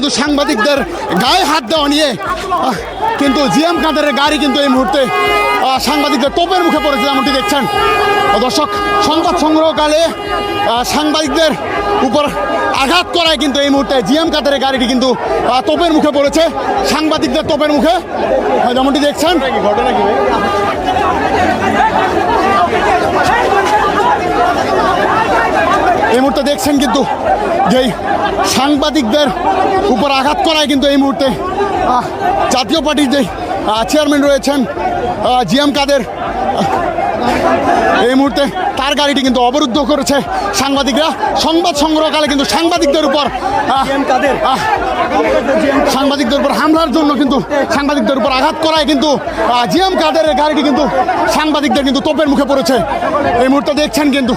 কিন্তু সাংবাদিকদের গায়ে হাত দেওয়া নিয়ে কিন্তু জিএম কাদেরের গাড়ি কিন্তু এই মুহূর্তে সাংবাদিকদের তোপের মুখে পড়েছে, যেমনটি দেখছেন। দর্শক, সংবাদ সংগ্রহকালে সাংবাদিকদের উপর আঘাত করায় কিন্তু এই মুহূর্তে জিএম কাদেরের গাড়িটি কিন্তু তোপের মুখে পড়েছে, সাংবাদিকদের তোপের মুখে। যেমনটি দেখছেন ঘটনা কি এই মুহূর্তে দেখছেন কিন্তু যেই সাংবাদিকদের উপর আঘাত করায় কিন্তু এই মুহূর্তে জাতীয় পার্টির যেই চেয়ারম্যান রয়েছেন জিএম কাদের এই মুহূর্তে তার গাড়িটি কিন্তু অবরুদ্ধ করেছে সাংবাদিকরা। সংবাদ সংগ্রহকালে কিন্তু সাংবাদিকদের উপর সাংবাদিকদের উপর হামলার জন্য কিন্তু সাংবাদিকদের উপর আঘাত করায় কিন্তু জিএম কাদেরের গাড়িটি কিন্তু সাংবাদিকদের কিন্তু তোপের মুখে পড়েছে। এই মুহূর্তে দেখছেন কিন্তু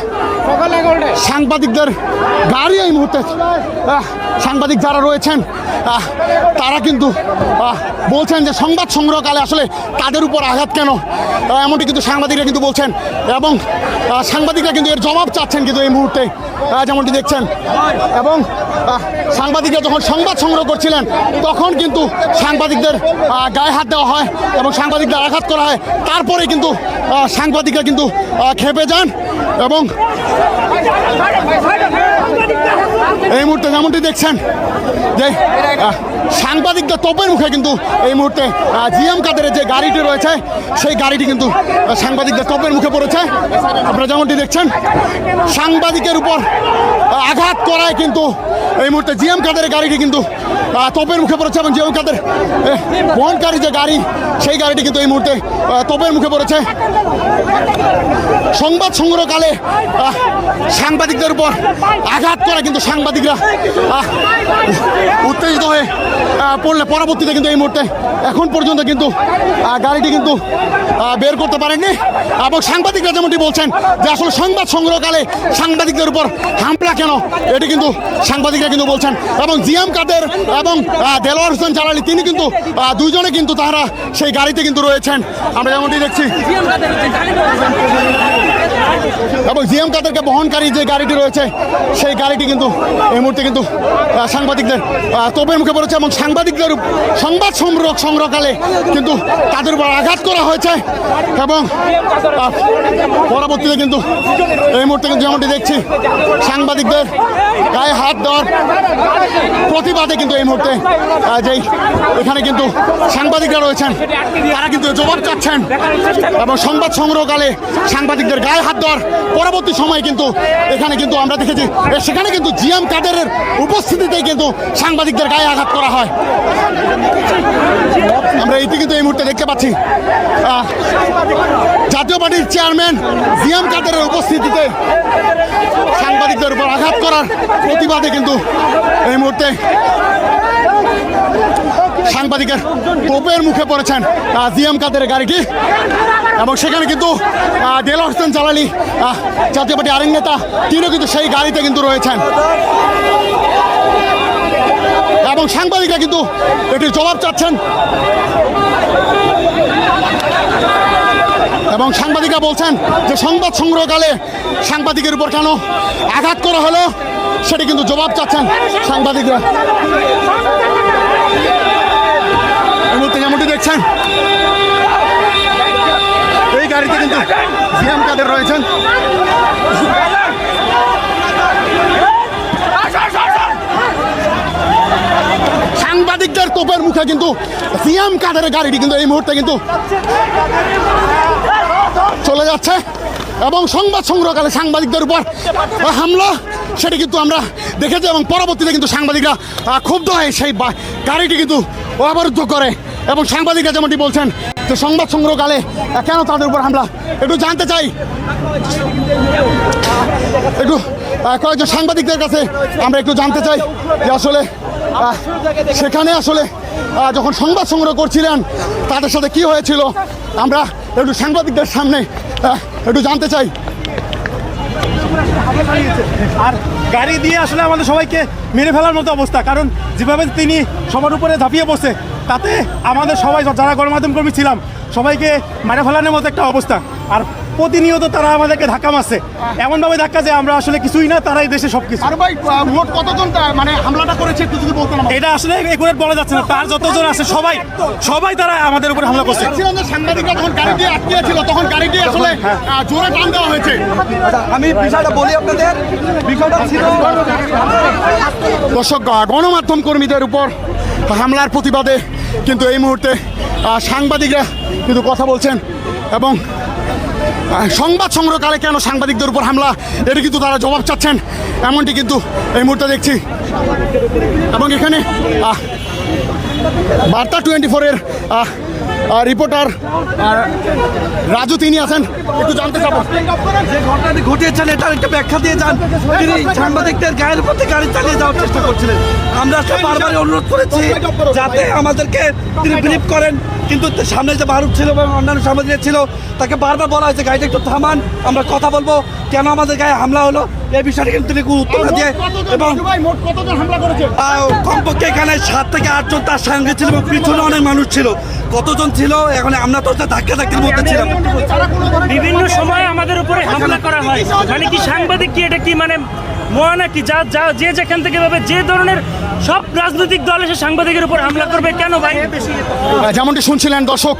সাংবাদিকদের গাড়ি এই মুহূর্তে সাংবাদিক যারা রয়েছেন তারা কিন্তু আহ, বলছেন যে সংবাদ সংগ্রহকালে আসলে তাদের উপর আঘাত কেন? এমনটি কিন্তু সাংবাদিকরা কিন্তু বলছেন এবং সাংবাদিকরা কিন্তু এর জবাব চাচ্ছেন কিন্তু এই মুহূর্তে যেমনটি দেখছেন। এবং সাংবাদিকরা যখন সংবাদ সংগ্রহ করছিলেন, তখন কিন্তু সাংবাদিকদের গায়ে হাত দেওয়া হয় এবং সাংবাদিকদের আঘাত করা হয়। তারপরে কিন্তু সাংবাদিকরা কিন্তু খেপে যান এবং এই মুহূর্তে যেমনটি দেখছেন যে সাংবাদিকদের তোপের মুখে কিন্তু এই মুহূর্তে জিএম কাদের যে গাড়িটি রয়েছে, সেই গাড়িটি কিন্তু সাংবাদিকদের তোপের মুখে পড়েছে। আপনারা যেমনটি দেখছেন, সাংবাদিকের উপর আঘাত করায় কিন্তু এই মুহূর্তে জিএম কাদের গাড়িটি কিন্তু তোপের মুখে পড়েছে এবং জিএম কাদের বহনকারী যে গাড়ি, সেই গাড়িটি কিন্তু এই মুহূর্তে তোপের মুখে পড়েছে। সংবাদ সংগ্রহকালে সাংবাদিকদের উপর আঘাত করা কিন্তু সাংবাদিকরা উত্তেজিত হয়ে পড়লে পরবর্তীতে কিন্তু এই মুহূর্তে এখন পর্যন্ত কিন্তু গাড়িটি কিন্তু বের করতে পারেননি। এবং সাংবাদিকরা যেমনটি বলছেন যে আসলে সংবাদ সংগ্রহকালে সাংবাদিকদের উপর হামলা কেন এটি কিন্তু সাংবাদিকরা কিন্তু বলছেন। এবং জিএম কাদের এবং দেলোয়ার হোসেন জালালি তিনি কিন্তু আহ, দুইজনে কিন্তু তারা সেই গাড়িতে কিন্তু রয়েছেন। আমরা যেমনটি দেখছি এবং জিএম কাদেরকে বহনকারী যে গাড়িটি রয়েছে, সেই গাড়িটি কিন্তু এই মুহূর্তে কিন্তু সাংবাদিকদের তোপের মুখে পড়েছে এবং সাংবাদিকদের সংবাদ সংগ্রহ সংগ্রহকালে কিন্তু তাদের উপর আঘাত করা হয়েছে এবং পরবর্তীতে কিন্তু এই মুহূর্তে কিন্তু যেমনটি দেখছি, সাংবাদিকদের গায়ে হাত দেওয়ার প্রতিবাদে কিন্তু এই মুহূর্তে যেই এখানে কিন্তু সাংবাদিকরা রয়েছেন, তারা কিন্তু জবাব চাচ্ছেন এবং সংবাদ সংগ্রহকালে সাংবাদিকদের গায়ে হাত দেওয়ার পরবর্তী সময়ে কিন্তু এখানে কিন্তু আমরা দেখেছি সেখানে কিন্তু জিএম কাদেরের উপস্থিতিতেই কিন্তু সাংবাদিকদের গায়ে আঘাত করা হয়। আমরা এটি কিন্তু এই মুহূর্তে দেখতে পাচ্ছি। জাতীয় পার্টির চেয়ারম্যান জিএম কাদেরের উপস্থিতিতে সাংবাদিকদের উপর আঘাত করার প্রতিবাদে কিন্তু এই মুহূর্তে সাংবাদিকের তোপের মুখে পড়েছেন জিএম কাদের গাড়িটি এবং সেখানে কিন্তু দেল হোসেন জালালি জাতীয় পার্টি আরেক নেতা, তিনিও কিন্তু সেই গাড়িতে কিন্তু রয়েছেন। এবং সাংবাদিকরা কিন্তু এটির জবাব চাচ্ছেন। এবং সাংবাদিকরা বলছেন যে সংবাদ সংগ্রহকালে সাংবাদিকের উপর কেন আঘাত করা হলো, সেটি কিন্তু জবাব চাচ্ছেন সাংবাদিকরা। দেখছেন এই গাড়িতে কিন্তু জিএম কাদের রয়েছেন। সাংবাদিকদের তোপের মুখে কিন্তু সিএম কাদের গাড়িটি কিন্তু এই মুহূর্তে কিন্তু চলে যাচ্ছে এবং সংবাদ সংগ্রহকালে সাংবাদিকদের উপর হামলা, সেটি কিন্তু আমরা দেখেছি এবং পরবর্তীতে কিন্তু সাংবাদিকরা ক্ষুব্ধ হয়ে সেই গাড়িটি কিন্তু অবরুদ্ধ করে এবং সাংবাদিকরা যেমনটি বলছেন যে সংবাদ সংগ্রহকালে কেন তাদের উপর হামলা? একটু জানতে চাই। একটু কয়েকজন সাংবাদিকদের কাছে আমরা একটু জানতে চাই যে আসলে সেখানে আসলে যখন সংবাদ সংগ্রহ করছিলেন, তাদের সাথে কি হয়েছিল? আমরা একটু সাংবাদিকদের সামনে একটু জানতে চাই। আর গাড়ি দিয়ে আসলে আমাদের সবাইকে মেরে ফেলার মতো অবস্থা। কারণ যেভাবে তিনি সবার উপরে ঝাঁপিয়ে বসে তাতে আমাদের সবাই যারা গণমাধ্যম কর্মী ছিলাম, সবাইকে মেরে ফেলানোর মতো একটা অবস্থা। আর প্রতিনিয়ত তারা আমাদেরকে ধাক্কা মারছে। এমনভাবে ধাক্কা যে আমরা আসলে কিছুই না তারাই দেশে সব কিছু আর ভাই মোট কতজন মানে হামলাটা করেছে একটু যদি বলতেন এটা আসলে একুরেট বলা যাচ্ছে না তার যতজন আছে সবাই সবাই তারা আমাদের উপর হামলা করছে। সাংবাদিকরা যখন গাড়ি দিয়ে আটকে ছিল তখন গাড়ি দিয়ে আসলে আহ, জোরে টান দেওয়া হয়েছে। আমি বিষয়টা বলি আপনাদের বিষয়টা ছিল দর্শক গণমাধ্যম কর্মীদের উপর হামলার প্রতিবাদে কিন্তু এই মুহূর্তে সাংবাদিকরা কিন্তু কথা বলছেন এবং সংবাদ সংগ্রহকালে কেন সাংবাদিকদের উপর হামলা? এটা কিন্তু তারা জবাব চাচ্ছেন। এমনটি কিন্তু এই মুহূর্তে দেখছি। এবং এখানে বার্তা টোয়েন্টি ফোরের রিপোর্টার রাজু তিনি আছেন, একটু জানতে চাবো। যে ঘটনাটি ঘটিয়েছেন, এটার একটা ব্যাখ্যা দিয়ে যান। তিনি সাংবাদিকদের গায়ের প্রতি গাড়ি চালিয়ে যাওয়ার চেষ্টা করছিলেন। আমরা তো বারবারই অনুরোধ করেছি যাতে আমাদেরকে তিনি ব্রিফ করেন। কিন্তু সামনে যে বারুদ ছিল এবং অন্যান্য সাংবাদিক ছিল, তাকে বারবার বলা হয়েছে, গাড়িটা একটু থামান, আমরা কথা বলব। কেন আমাদের গায়ে হামলা হলো? এই বিষয়টা কিন্তু উত্তর দিয়ে এবং মোট কতজন হামলা করেছে? আহ, কমপক্ষে এখানে সাত থেকে আটজন তার সঙ্গে ছিল এবং পিছনে অনেক মানুষ ছিল। কতজন ছিল? এখন আমরা তো ধাক্কা ধাক্কির মধ্যে ছিলাম। বিভিন্ন সময় আমাদের উপরে হামলা করা হয়। মানে কি সাংবাদিক কি এটা কি মানে মহা নাকি? যা যা যে যেখান থেকে ভাবে যে ধরনের সব রাজনৈতিক দল এসে সাংবাদিকের উপর হামলা করবে কেন ভাই? যেমনটি শুনছিলেন দর্শক